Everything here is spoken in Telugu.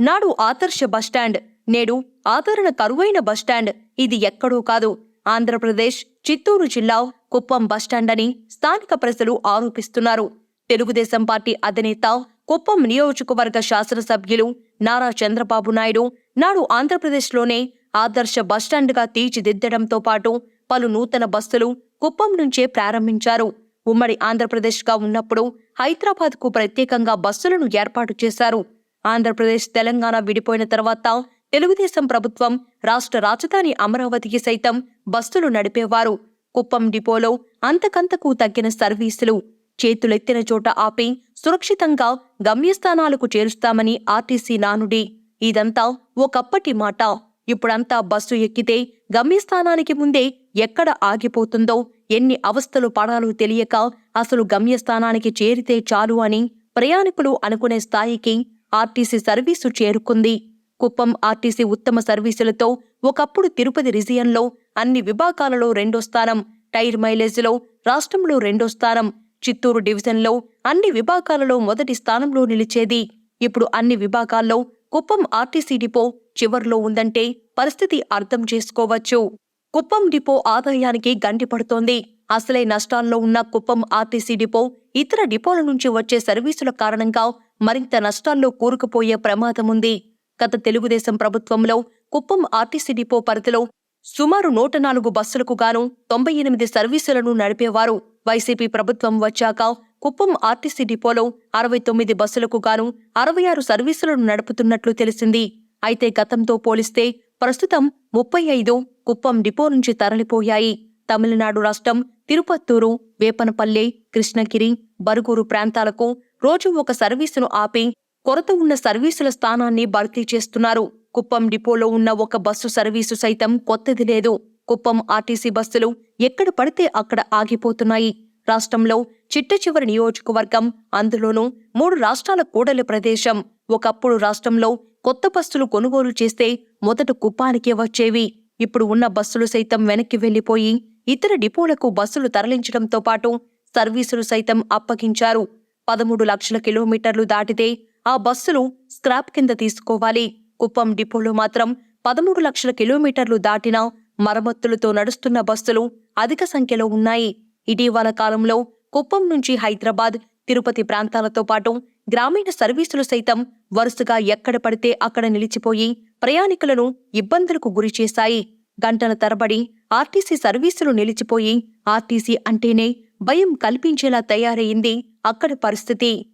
నాడు ఆదర్శ బస్టాండ్ నేడు ఆదరణ కరువైన బస్టాండ్ ఇది ఎక్కడో కాదు. ఆంధ్రప్రదేశ్ చిత్తూరు జిల్లా కుప్పం బస్టాండ్ అని స్థానిక ప్రజలు ఆరోపిస్తున్నారు. తెలుగుదేశం పార్టీ అధినేత కుప్పం నియోజకవర్గ శాసనసభ్యులు నారా చంద్రబాబు నాయుడు నాడు ఆంధ్రప్రదేశ్లోనే ఆదర్శ బస్టాండ్గా తీర్చిదిద్దడంతో పాటు పలు నూతన బస్సులు కుప్పం నుంచే ప్రారంభించారు. ఉమ్మడి ఆంధ్రప్రదేశ్గా ఉన్నప్పుడు హైదరాబాద్కు ప్రత్యేకంగా బస్సులను ఏర్పాటు చేశారు. ఆంధ్రప్రదేశ్ తెలంగాణ విడిపోయిన తర్వాత తెలుగుదేశం ప్రభుత్వం రాష్ట్ర రాజధాని అమరావతికి సైతం బస్సులు నడిపేవారు. కుప్పం డిపోలో అంతకంతకు తగ్గిన సర్వీసులు. చేతులెత్తిన చోట ఆపి సురక్షితంగా గమ్యస్థానాలకు చేరుస్తామని ఆర్టీసీ నానుడి. ఇదంతా ఒకప్పటి మాట. ఇప్పుడంతా బస్సు ఎక్కితే గమ్యస్థానానికి ముందే ఎక్కడ ఆగిపోతుందో ఎన్ని అవస్థలు పడాలో తెలియక అసలు గమ్యస్థానానికి చేరితే చాలు అని ప్రయాణికులు అనుకునే స్థాయికి ఆర్టీసీ సర్వీసు చేరుకుంది. కుప్పం ఆర్టీసీ ఉత్తమ సర్వీసులతో ఒకప్పుడు తిరుపతి రిజియన్లో అన్ని విభాగాలలో రెండో స్థానం టైర్ మైలేజ్లో రాష్ట్రంలో రెండో స్థానం చిత్తూరు డివిజన్లో అన్ని విభాగాలలో మొదటి స్థానంలో నిలిచేది. ఇప్పుడు అన్ని విభాగాల్లో కుప్పం ఆర్టీసీ డిపో చివర్లో ఉందంటే పరిస్థితి అర్థం చేసుకోవచ్చు. కుప్పం డిపో ఆదాయానికి గండిపడుతోంది అసలే నష్టాల్లో ఉన్న కుప్పం ఆర్టీసీ డిపో ఇతర డిపోల నుంచి వచ్చే సర్వీసుల కారణంగా మరింత నష్టాల్లో కూరుకుపోయే ప్రమాదముంది. గత తెలుగుదేశం ప్రభుత్వంలో కుప్పం ఆర్టీసీ డిపో పరిధిలో సుమారు నూట నాలుగు బస్సులకు గాను తొంభై ఎనిమిది సర్వీసులను నడిపేవారు. వైసీపీ ప్రభుత్వం వచ్చాక కుప్పం ఆర్టీసీ డిపోలో అరవై తొమ్మిది బస్సులకు గాను అరవై ఆరు సర్వీసులను నడుపుతున్నట్లు తెలిసింది. అయితే గతంతో పోలిస్తే ప్రస్తుతం ముప్పై ఐదు కుప్పం డిపో నుంచి తరలిపోయాయి. తమిళనాడు రాష్ట్రం తిరుపత్తూరు వేపనపల్లె కృష్ణగిరి బరుగురు ప్రాంతాలకు రోజు ఒక సర్వీసును ఆపి కొరత ఉన్న సర్వీసుల స్థానాన్ని భర్తీ చేస్తున్నారు. కుప్పం డిపోలో ఉన్న ఒక బస్సు సర్వీసు సైతం కొత్తది లేదు. కుప్పం ఆర్టీసీ బస్సులు ఎక్కడ పడితే అక్కడ ఆగిపోతున్నాయి. రాష్ట్రంలో చిట్ట చివరి నియోజకవర్గం అందులోనూ మూడు రాష్ట్రాల కూడలి ప్రదేశం. ఒకప్పుడు రాష్ట్రంలో కొత్త బస్సులు కొనుగోలు చేస్తే మొదట కుప్పానికే వచ్చేవి. ఇప్పుడు ఉన్న బస్సులు సైతం వెనక్కి వెళ్ళిపోయి ఇతర డిపోలకు బస్సులు తరలించడంతో పాటు సర్వీసులు సైతం అప్పగించారు. పదమూడు లక్షల కిలోమీటర్లు దాటితే ఆ బస్సులు స్క్రాప్ కింద తీసుకోవాలి. కుప్పం డిపోలో మాత్రం పదమూడు లక్షల కిలోమీటర్లు దాటినా మరమ్మతులతో నడుస్తున్న బస్సులు అధిక సంఖ్యలో ఉన్నాయి. ఇటీవల కాలంలో కుప్పం నుంచి హైదరాబాద్ తిరుపతి ప్రాంతాలతో పాటు గ్రామీణ సర్వీసులు సైతం వరుసగా ఎక్కడ పడితే అక్కడ నిలిచిపోయి ప్రయాణికులను ఇబ్బందులకు గురిచేశాయి గంటల తరబడి ఆర్టీసీ సర్వీసులు నిలిచిపోయి ఆర్టీసీ అంటేనే భయం కల్పించేలా తయారైంది అక్కడి పరిస్థితి.